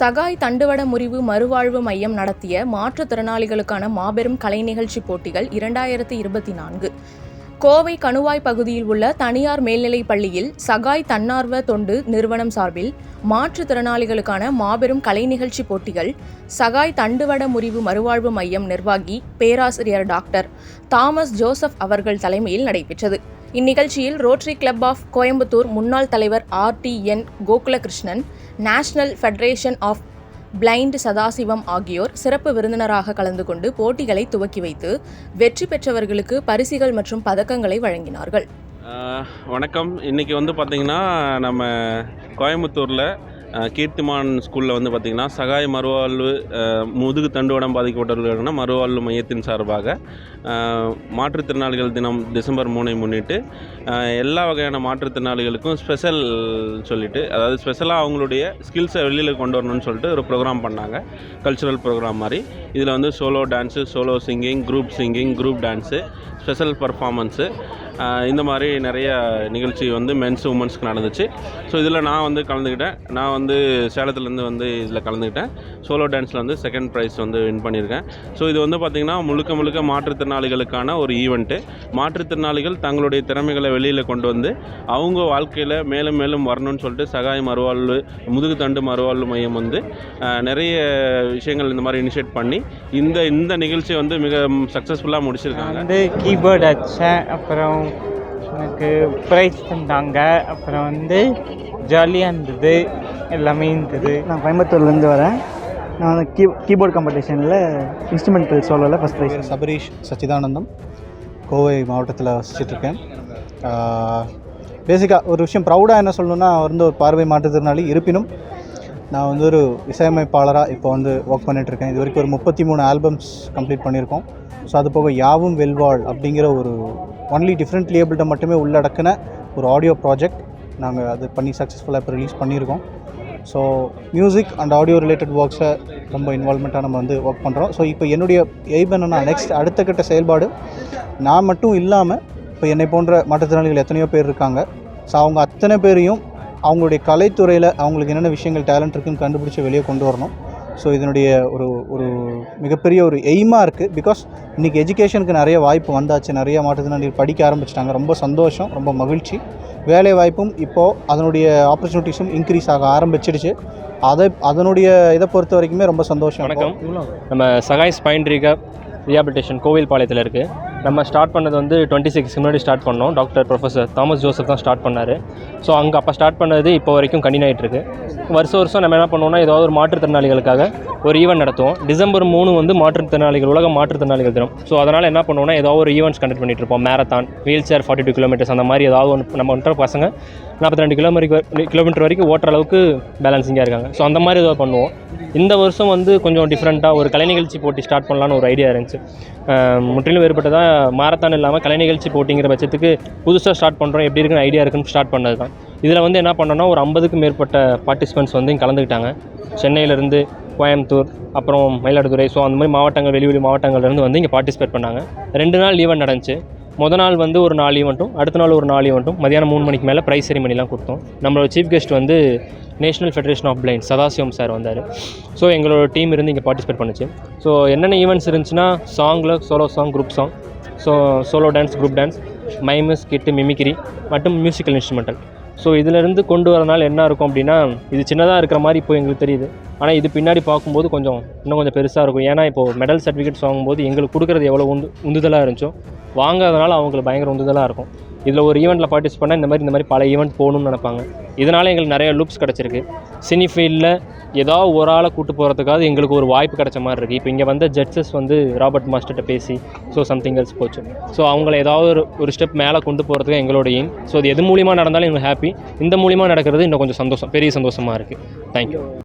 சகாய் தண்டுவட முறிவு மறுவாழ்வு மையம் நடத்திய மாற்றுத்திறனாளிகளுக்கான மாபெரும் கலை நிகழ்ச்சி போட்டிகள் இரண்டாயிரத்தி இருபத்தி நான்கு. கோவை கணுவாய் பகுதியில் உள்ள தனியார் மேல்நிலைப் பள்ளியில் சகாய் தன்னார்வ தொண்டு நிறுவனம் சார்பில் மாற்றுத்திறனாளிகளுக்கான மாபெரும் கலை நிகழ்ச்சி போட்டிகள் சகாய் தண்டுவட முறிவு மறுவாழ்வு மையம் நிர்வாகி பேராசிரியர் டாக்டர் தாமஸ் ஜோசப் அவர்கள் தலைமையில் நடைபெற்றது. இந்நிகழ்ச்சியில் ரோட்டரி கிளப் ஆஃப் கோயம்புத்தூர் முன்னாள் தலைவர் R D N Gokulakrishnan national federation of blind Sadasivam ஆகியோர் சிறப்பு விருந்தினராக கலந்து கொண்டு போட்டிகளை துவக்கி வைத்து வெற்றி பெற்றவர்களுக்கு பரிசுகள் மற்றும் பதக்கங்களை வழங்கினார்கள். வணக்கம். இன்றைக்கி வந்து பார்த்திங்கன்னா நம்ம கோயம்புத்தூரில் கீர்த்திமான் ஸ்கூலில் வந்து பார்த்திங்கன்னா சகாய மறுவாழ்வு முதுகு தண்டுவடம் பாதிக்கப்பட்டவர்களுக்கான மறுவாழ்வு மையத்தின் சார்பாக மாற்றுத்திறனாளிகள் தினம் டிசம்பர் மூணை முன்னிட்டு எல்லா வகையான மாற்றுத்திறனாளிகளுக்கும் ஸ்பெஷல் சொல்லிவிட்டு அதாவது ஸ்பெஷலாக அவங்களுடைய ஸ்கில்ஸை வெளியில் கொண்டு வரணும்னு சொல்லிட்டு ஒரு ப்ரோக்ராம் பண்ணாங்க. கல்ச்சுரல் ப்ரோக்ராம் மாதிரி. இதில் வந்து solo dance solo singing group singing group dance special performance இந்த மாதிரி நிறைய நிகழ்ச்சி வந்து மென்ஸ் உமன்ஸ்க்கு நடந்துச்சு. ஸோ இதில் நான் வந்து கலந்துக்கிட்டேன் நான் வந்து சேலத்துலேருந்து வந்து இதில் கலந்துக்கிட்டேன். சோலோ டான்ஸில் வந்து செகண்ட் ப்ரைஸ் வந்து வின் பண்ணியிருக்கேன். ஸோ இது வந்து பார்த்திங்கன்னா முழுக்க முழுக்க மாற்றுத்திறனாளிகளுக்கான ஒரு ஈவெண்ட்டு மாற்றுத்திறனாளிகள் தங்களுடைய திறமைகளை வெளியில் கொண்டு வந்து அவங்க வாழ்க்கையில் மேலும் மேலும் வரணும்னு சொல்லிட்டு சகாய மறுவாழ்வு முதுகு தண்டு மறுவாழ்வு மையம் வந்து நிறைய விஷயங்கள் இந்த மாதிரி இனிஷியேட் பண்ணி இந்த இந்த நிகழ்ச்சியை வந்து மிக சக்ஸஸ்ஃபுல்லாக முடிச்சிருக்காங்க. வந்து கீபோர்டு அடித்தேன் அப்புறம் எனக்கு ப்ரைஸ் தந்தாங்க அப்புறம் வந்து ஜாலியாக இருந்தது எல்லாமே இருந்தது. நான் கோயம்புத்தூர்லேருந்து வரேன். நான் கீ கீபோர்ட் காம்படிஷனில் இன்ஸ்ட்ருமெண்டல் சோலோவில் ஃபஸ்ட் ப்ரைஸ் சபரீஷ் சச்சிதானந்தம். கோவை மாவட்டத்தில் வசிச்சிட்ருக்கேன். பேசிக்காக ஒரு விஷயம் ப்ரௌடாக என்ன சொல்லணும்னா அவர் வந்து ஒரு பார்வை மாற்றுத்திறனாளி. இருப்பினும் நான் வந்து ஒரு இசையமைப்பாளராக இப்போ வந்து ஒர்க் பண்ணிகிட்ருக்கேன் இது வரைக்கும் ஒரு முப்பத்தி மூணு ஆல்பம்ஸ் கம்ப்ளீட் பண்ணியிருக்கோம். ஸோ அது போக யாவும் வெல்வாள் அப்படிங்கிற ஒரு ஒன்லி டிஃப்ரெண்ட் லேபிள்கிட்ட மட்டுமே உள்ளடக்கின ஒரு ஆடியோ ப்ராஜெக்ட் நாங்கள் அது பண்ணி சக்ஸஸ்ஃபுல்லாக இப்போ ரிலீஸ் பண்ணியிருக்கோம். So music and audio related ஒர்க்ஸை ரொம்ப இன்வால்மெண்ட்டாக நம்ம வந்து ஒர்க் பண்ணுறோம் ஸோ இப்போ என்னுடைய எய்ம் என்னென்னா நெக்ஸ்ட் அடுத்த கட்ட செயல்பாடு நான் மட்டும் இல்லாமல் இப்போ என்னை போன்ற மாற்றுத்திறனாளிகள் எத்தனையோ பேர் இருக்காங்க. ஸோ அவங்க அத்தனை பேரையும் அவங்களுடைய கலைத்துறையில் அவங்களுக்கு என்னென்ன விஷயங்கள் டேலண்ட் இருக்குன்னு கண்டுபிடிச்சி வெளியே கொண்டு வரணும். ஸோ இதனுடைய ஒரு ஒரு மிகப்பெரிய ஒரு எய்மாக இருக்குது பிகாஸ் இன்றைக்கி எஜுகேஷனுக்கு நிறைய வாய்ப்பு வந்தாச்சு. நிறைய மாற்றுத்திறனாளிகள் படிக்க ஆரம்பிச்சிட்டாங்க. ரொம்ப சந்தோஷம் ரொம்ப மகிழ்ச்சி. வேலை வாய்ப்பும் இப்போது அதனுடைய ஆப்பர்ச்சுனிட்டிஸும் இன்க்ரீஸ் ஆக ஆரம்பிச்சிடுச்சு. அதை அதனுடைய இதை பொறுத்த வரைக்குமே ரொம்ப சந்தோஷம். வணக்கம். நம்ம சகாய் ஸ்பைன் ரீகப் ரீஹாபிலிட்டேஷன் கோவில்பாளையத்தில் இருக்குது நம்ம ஸ்டார்ட் பண்ணது வந்து டுவெண்ட்டி சிக்ஸ் முன்னாடி ஸ்டார்ட் பண்ணோம். டாக்டர் ப்ரொஃபஸர் தாமஸ் ஜோசப் தான் ஸ்டார்ட் பண்ணார். ஸோ அங்கே அப்போ ஸ்டார்ட் பண்ணது இப்போ வரைக்கும் கண்டினியூ ஆகிட்டுருக்கு வருஷம் வருஷம் நம்ம என்ன பண்ணுவோம்னா ஏதாவது ஒரு மாற்றுத்திறனாளிகளுக்காக ஒரு ஈவெண்ட் நடத்துவோம். டிசம்பர் மூணு வந்து மாற்றுத்திறனாளிகள் உலக மாற்றுத்திறனாளிகள் தினம். ஸோ அதனால் என்ன பண்ணுவோம்னா ஏதாவது ஒரு ஈவெண்ட்ஸ் கண்டக்ட் பண்ணிட்டு இருப்போம். Marathon wheelchair forty two kilometres அந்த மாதிரி ஏதாவது ஒன்று நம்ம ஒன்றரை பசங்க நாற்பத்தி ரெண்டு கிலோமீட்டர் கிலோமீட்டர் வரைக்கும் ஓட்டுற அளவுக்கு பேலன்சிங்காக இருக்காங்க. ஸோ அந்த மாதிரி ஏதாவது பண்ணுவோம். இந்த வருஷம் வந்து கொஞ்சம் டிஃப்ரெண்ட்டாக ஒரு கலை நிகழ்ச்சி போட்டி ஸ்டார்ட் பண்ணலான்னு ஒரு ஐடியா இருந்துச்சு. முற்றிலும் வேறுபட்டதாக மாரத்தான் இல்லாமல் கலை நிகழ்ச்சி போட்டிங்கிற பட்சத்துக்கு புதுசாக ஸ்டார்ட் பண்ணுறோம் எப்படி இருக்குன்னு ஐடியா இருக்குன்னு ஸ்டார்ட் பண்ணது தான் இதில் வந்து என்ன பண்ணோன்னா ஒரு ஐம்பதுக்கும் மேற்பட்ட பார்ட்டிசிபெண்ட்ஸ் வந்து இங்கே கலந்துக்கிட்டாங்க சென்னையிலேருந்து கோயம்புத்தூர் அப்புறம் மயிலாடுதுறை ஸோ அந்த மாதிரி மாவட்டங்கள் வெளி வெளி மாவட்டங்கள்லேருந்து வந்து இங்கே பார்ட்டிசிபேட் பண்ணாங்க. ரெண்டு நாள் ஈவெண்ட் நடந்துச்சு. முத நாள் வந்து ஒரு நாலு ஈவெண்ட்டும் அடுத்த நாள் ஒரு நாலு ஈவெண்ட்டும் மதியானம் மூணு மணிக்கு மேலே ப்ரைஸ் செரிமனிலாம் கொடுத்தோம். நம்மளோட சீஃப் கெஸ்ட் வந்து national federation of blind Sadasivam sir வந்தார். ஸோ எங்களோட டீம் இருந்து இங்கே பார்ட்டிசிபேட் பண்ணுச்சு. ஸோ என்னென்ன ஈவெண்ட்ஸ் இருந்துச்சுன்னா சாங்கில் solo song group song so solo dance group dance mime skit mimicry மற்றும் மியூசிக்கல் இன்ஸ்ட்ருமெண்டல் ஸோ இதிலேருந்து கொண்டு வரனால என்ன இருக்கும் அப்படின்னா இது சின்னதாக இருக்கிற மாதிரி இப்போ எங்களுக்கு தெரியுது. ஆனால் இது பின்னாடி பார்க்கும்போது கொஞ்சம் இன்னும் கொஞ்சம் பெருசாக இருக்கும். ஏன்னா இப்போது மெடல் சர்டிஃபிகேட்ஸ் வாங்கும்போது எங்களுக்கு கொடுக்குறது எவ்வளோ உந்து உந்துதலாக இருந்துச்சோ வாங்காதனால அவங்களுக்கு பயங்கர உந்துதலாக இருக்கும். இதில் ஒரு ஈவெண்ட்டில் பார்ட்டிசிபேட் பண்ணால் இந்த மாதிரி இந்த மாதிரி பல ஈவெண்ட் போகணும்னு நினைப்பாங்க. இதனால் எங்களுக்கு நிறைய லுக்ஸ் கிடச்சிருக்கு. சினி ஃபீல்டில் ஏதாவது ஒரு ஆளை கூட்டு போகிறதுக்காவது எங்களுக்கு ஒரு வாய்ப்பு கிடைச்ச மாதிரி இருக்குது இப்போ இங்கே வந்த ஜட்ஜஸ் வந்து ராபர்ட் மாஸ்டர்கிட்ட பேசி ஸோ சம்திங் எல்ஸ் போச்சு. ஸோ அவங்கள ஏதாவது ஒரு ஒரு ஸ்டெப் மேலே கொண்டு போகிறதுக்கு எங்களோட எய்ம் ஸோ அது எது மூலியமாக நடந்தாலும் எங்களுக்கு ஹாப்பி இந்த மூலியமாக நடக்கிறது இன்னும் கொஞ்சம் சந்தோஷம் பெரிய சந்தோஷமாக இருக்குது தேங்க்யூ